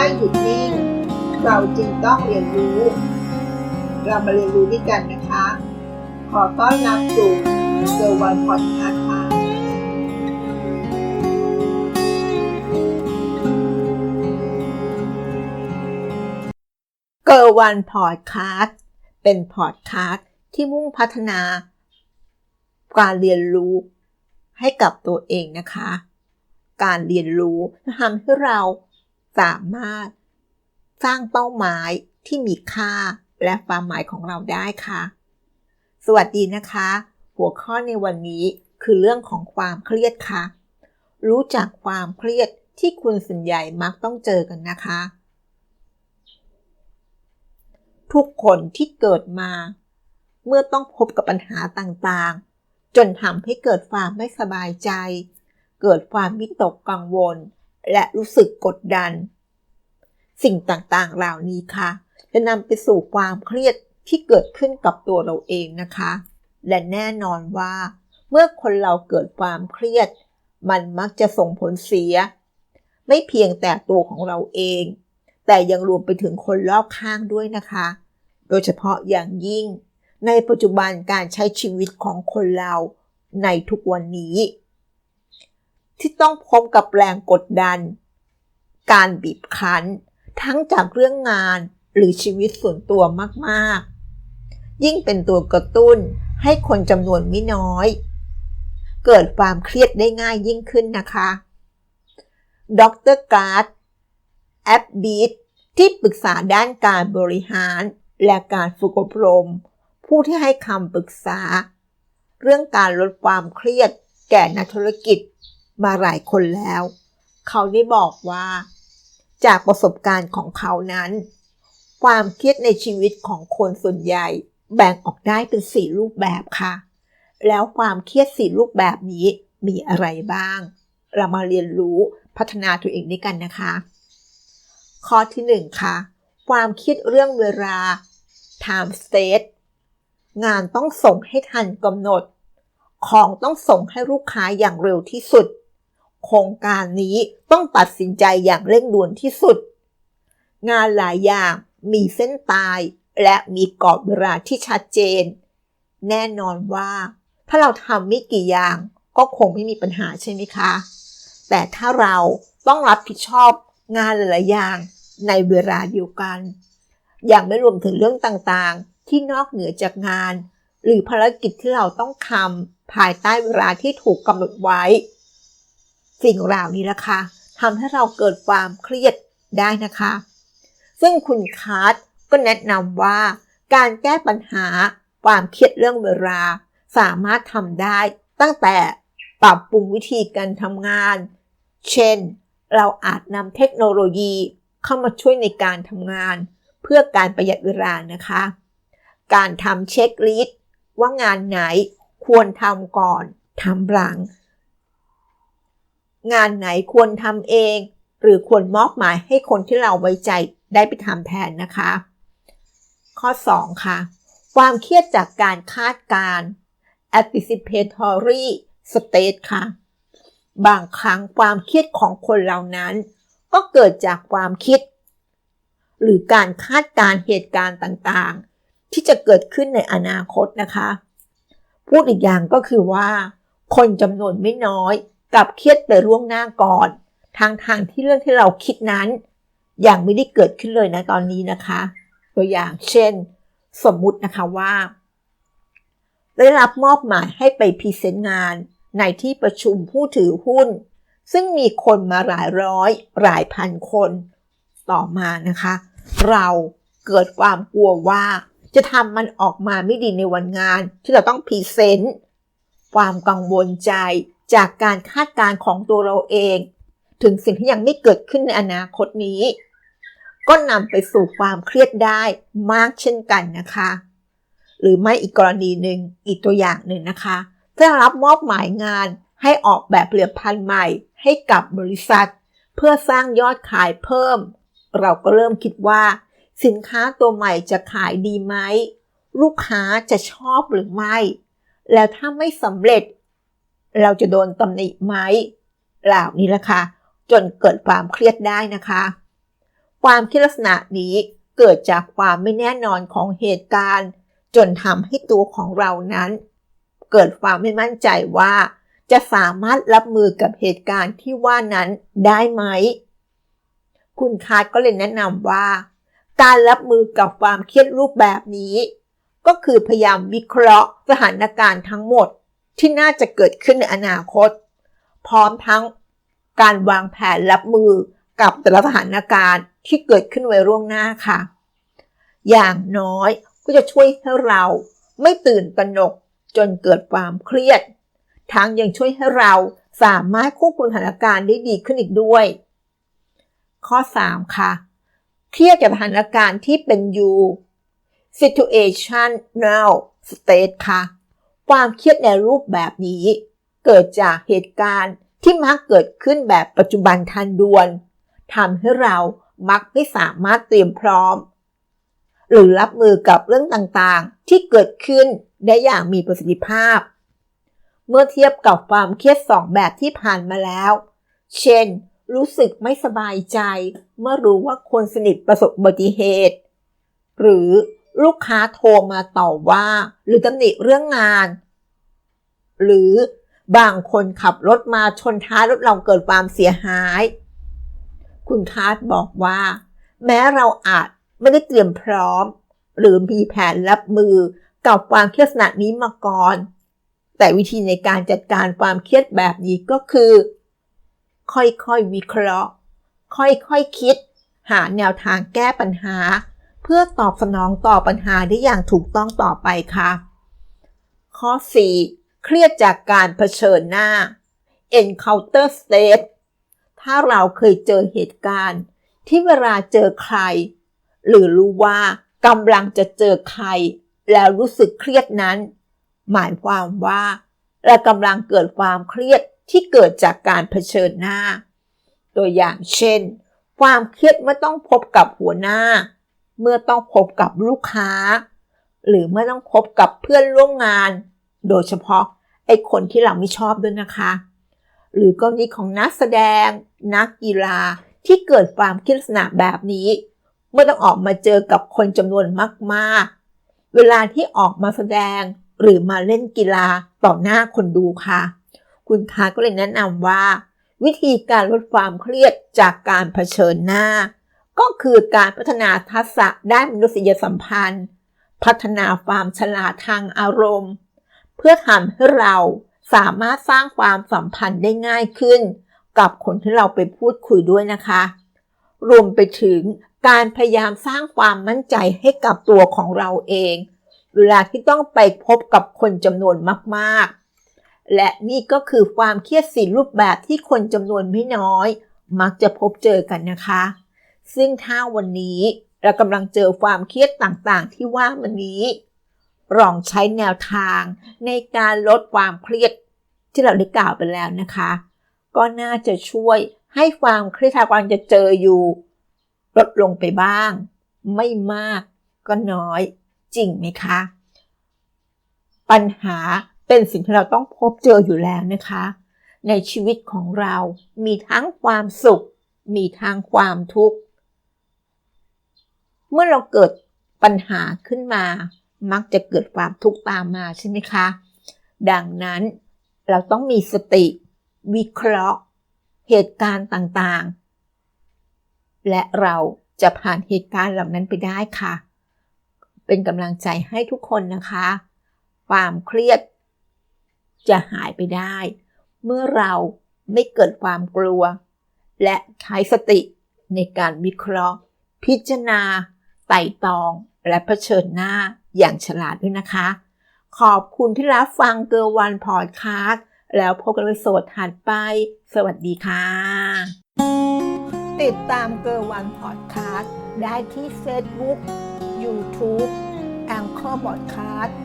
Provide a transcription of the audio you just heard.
ไม่หยุดนิ่ง เราจึงต้องเรียนรู้ เรามาเรียนรู้ด้วยกันนะคะ ขอต้อนรับสู่เซอร์วันพอดคาส์ค่ะเกอร์วันพอดคาสต์เป็นพอดคาสต์ที่มุ่งพัฒนา การเรียนรู้ให้กับตัวเองนะคะ การเรียนรู้ทำให้เรา สามารถสร้างเป้าหมายที่มีค่าและความหมายของเราได้ค่ะ สวัสดีนะคะ หัวข้อในวันนี้คือเรื่องของความเครียดค่ะ รู้จักความเครียดที่คุณส่วนใหญ่มักต้องเจอกันนะคะ ทุกคนที่เกิดมา เมื่อต้องพบกับปัญหาต่างๆ จนทำให้เกิดความไม่สบายใจ เกิดความวิตกกังวล และรู้สึกกดดัน สิ่งต่างๆ เหล่านี้ค่ะ จะนำไปสู่ความเครียดที่เกิดขึ้นกับตัวเราเองนะคะ และแน่นอนว่า เมื่อคนเราเกิดความเครียด มันมักจะส่งผลเสีย ไม่เพียงแต่ตัวของเราเอง แต่ยังรวมไปถึงคนรอบข้างด้วยนะคะ โดยเฉพาะอย่างยิ่ง ในปัจจุบันการใช้ชีวิตของคนเราในทุกวันนี้ ที่ต้องพบกับแรงกดดัน การบีบคั้น ทั้งจากเรื่องงานหรือชีวิตส่วนตัวมากๆ ยิ่งเป็นตัวกระตุ้นให้คนจำนวนไม่น้อย เกิดความเครียดได้ง่ายยิ่งขึ้นนะคะดรการ์ดแอปบีทที่ปรึกษาด้านการบริหาร และการฝึกอบรม ผู้ที่ให้คำปรึกษา เรื่องการลดความเครียดแก่นักธุรกิจ มาหลายคนแล้ว เขาได้บอกว่า จากประสบการณ์ของเขานั้น ความเครียดในชีวิตของคนส่วนใหญ่แบ่งออกได้เป็นสี่รูปแบบค่ะ แล้วความเครียดสี่รูปแบบนี้มีอะไรบ้าง เรามาเรียนรู้พัฒนาตัวเองด้วยกันนะคะ ข้อที่หนึ่งค่ะ ความคิดเรื่องเวลา time state งานต้องส่งให้ทันกำหนด ของต้องส่งให้ลูกค้าอย่างเร็วที่สุด โครงการนี้ต้องตัดสินใจอย่างเร่งด่วนที่สุด งานหลายอย่างมีเส้นตายและมีกรอบเวลาที่ชัดเจน แน่นอนว่า ถ้าเราทำไม่กี่อย่างก็คงไม่มีปัญหาใช่ไหมคะ แต่ถ้าเราต้องรับผิดชอบงานหลายอย่างในเวลาเดียวกัน อย่างไม่รวมถึงเรื่องต่างๆ ที่นอกเหนือจากงาน หรือภารกิจที่เราต้องทำภายใต้เวลาที่ถูกกำหนดไว้ สิ่งเหล่านี้ละคะทำให้เราเกิดความเครียดได้นะคะ ซึ่งคุณคาร์ดก็แนะนำว่า การแก้ปัญหาความเครียดเรื่องเวลา สามารถทำได้ตั้งแต่ปรับปรุงวิธีการทำงาน เช่น เราอาจนำเทคโนโลยีเข้ามาช่วยในการทำงาน เพื่อการประหยัดเวลานะคะ การทำเช็คลิสต์ว่างานไหนควรทำก่อนทำหลัง งานไหนควรทำเอง หรือควรมอบหมายให้คนที่เราไว้ใจได้ไปทำแทนนะคะ ข้อ 2 ค่ะ ความเครียดจากการคาดการณ์ anticipatory state ค่ะ บางครั้งความเครียดของคนเหล่านั้น ก็เกิดจากความคิด หรือการคาดการณ์เหตุการณ์ต่างๆ ที่จะเกิดขึ้นในอนาคตนะคะ พูดอีกอย่างก็คือว่า คนจำนวนไม่น้อย กับเครียดไปล่วงหน้าก่อน ทางทางที่เรื่องที่เราคิดนั้นยังไม่ได้เกิดขึ้นเลยนะตอนนี้นะคะ ตัวอย่างเช่น สมมุตินะคะว่า ได้รับมอบหมายให้ไปพรีเซนต์งานในที่ประชุมผู้ถือหุ้น ซึ่งมีคนมาหลายร้อย หลายพันคนต่อมานะคะ เราเกิดความกลัวว่าจะทำมันออกมาไม่ดีในวันงานที่เราต้องพรีเซนต์ความกังวลใจ จากการคาดการณ์ของตัวเราเอง ถึงสิ่งที่ยังไม่เกิดขึ้นในอนาคตนี้ ก็นำไปสู่ความเครียดได้มากเช่นกันนะคะ หรือไม่อีกกรณีหนึ่งอีกตัวอย่างหนึ่งนะคะถ้ารับมอบหมายงานให้ออกแบบผลิตภัณฑ์ใหม่ ให้กับบริษัท เพื่อสร้างยอดขายเพิ่ม เราก็เริ่มคิดว่า สินค้าตัวใหม่จะขายดีไหม ลูกค้าจะชอบหรือไม่ แล้วถ้าไม่สำเร็จ เราจะโดนตำหนิไหมเหล่านี้ละค่ะจนเกิดความเครียดได้นะคะ ความคิดลักษณะนี้เกิดจากความไม่แน่นอนของเหตุการณ์ จนทำให้ตัวของเรานั้น เกิดความไม่มั่นใจว่า จะสามารถรับมือกับเหตุการณ์ที่ว่านั้นได้ไหม คุณคาร์ดก็เลยแนะนำว่า การรับมือกับความเครียดรูปแบบนี้ ก็คือพยายามวิเคราะห์สถานการณ์ทั้งหมด ที่น่าจะเกิดขึ้นในอนาคต พร้อมทั้งการวางแผนรับมือกับแต่ละสถานการณ์ที่เกิดขึ้นไว้ร่วงหน้าค่ะ อย่างน้อยก็จะช่วยให้เราไม่ตื่นตระหนกจนเกิดความเครียด ทั้งยังช่วยให้เราสามารถควบคุมสถานการณ์ได้ดีขึ้นอีกด้วย ข้อ 3 ค่ะเครียดจากสถานการณ์ที่เป็นอยู่ situation now state ค่ะ ความเครียดในรูปแบบนี้ เกิดจากเหตุการณ์ที่มักเกิดขึ้นแบบปัจจุบันทันด่วนทำให้เรามักไม่สามารถเตรียมพร้อม หรือรับมือกับเรื่องต่างๆ ที่เกิดขึ้นได้อย่างมีประสิทธิภาพ เมื่อเทียบกับความเครียดสองแบบที่ผ่านมาแล้ว เช่น รู้สึกไม่สบายใจ เมื่อรู้ว่าคนสนิทประสบอุบัติเหตุ หรือ ลูกค้าโทรมาต่อว่า หรือตำหนิเรื่องงาน หรือบางคนขับรถมาชนท้ายรถเราเกิดความเสียหาย คุณคาร์ดบอกว่า แม้เราอาจไม่ได้เตรียมพร้อม หรือมีแผนรับมือกับความเครียดลักษณะนี้มาก่อน แต่วิธีในการจัดการความเครียดแบบนี้ก็คือ ค่อยๆวิเคราะห์ ค่อยๆคคิด หาแนวทางแก้ปัญหา พื่อตอบสนองต่อปัญหาได้อย่างถูกต้องต่อไปค่ะ ข้อ 4 เครียดจากการเผชิญหน้า encounter state ถ้าเราเคยเจอเหตุการณ์ ที่เวลาเจอใคร หรือรู้ว่ากำลังจะเจอใคร แล้วรู้สึกเครียดนั้น หมายความว่าเรากำลังเกิดความเครียดที่เกิดจากการเผชิญหน้า ตัวอย่างเช่น ความเครียดเมื่อต้องพบกับหัวหน้า เมื่อต้องพบกับลูกค้า หรือเมื่อต้องพบกับเพื่อนร่วมงาน โดยเฉพาะไอ้คนที่เราไม่ชอบด้วยนะคะ หรือกรณีของนักแสดง นักกีฬาที่เกิดความครียดลักษณะแบบนี้ เมื่อต้องออกมาเจอกับคนจำนวนมากๆ เวลาที่ออกมาแสดงหรือมาเล่นกีฬาต่อหน้าคนดูค่ะ คุณคาก็เลยแนะนำว่า วิธีการลดความเครียดจากการเผชิญหน้า ก็คือการพัฒนาทักษะด้านมนุษยสัมพันธ์ พัฒนาความฉลาดทางอารมณ์ เพื่อทำให้เราสามารถสร้างความสัมพันธ์ได้ง่ายขึ้น กับคนที่เราไปพูดคุยด้วยนะคะ รวมไปถึงการพยายามสร้างความมั่นใจให้กับตัวของเราเอง เวลาที่ต้องไปพบกับคนจำนวนมากๆ และนี่ก็คือความเครียดสีรูปแบบที่คนจำนวนไม่น้อย มักจะพบเจอกันนะคะ ซึ่งถ้าวันนี้เรากำลังเจอความเครียดต่างๆ ที่ว่ามันนี้ลองใช้แนวทางในการลดความเครียดที่เราได้กล่าวไปแล้วนะคะ ก็น่าจะช่วยให้ความเครียดที่กำลังจะเจออยู่ ลดลงไปบ้าง ไม่มากก็น้อยจริงไหมคะ ปัญหาเป็นสิ่งที่เราต้องพบเจออยู่แล้วนะคะ ในชีวิตของเรามีทั้งความสุข มีทั้งความทุกข์ เมื่อเราเกิดปัญหาขึ้นมา มักจะเกิดความทุกข์ตามมาใช่ไหมคะ ดังนั้นเราต้องมีสติ วิเคราะห์ เหตุการณ์ต่างๆ และเราจะผ่านเหตุการณ์เหล่านั้นไปได้ค่ะ เป็นกำลังใจให้ทุกคนนะคะ ความเครียดจะหายไปได้ เมื่อเราไม่เกิดความกลัว และใช้สติในการวิเคราะห์ พิจารณา ไต่ตองและะเผชิญหน้าอย่างฉลาดด้วยนะคะ ขอบคุณที่รับฟังเกอร์วันพอดคาสต์แล้วพบกันในโสดถัดไป สวัสดีค่ะ ติดตามเกอร์วันพอดคาสต์ได้ที่เฟซบุ๊กยูทูบแองเกอร์บอดคาสต์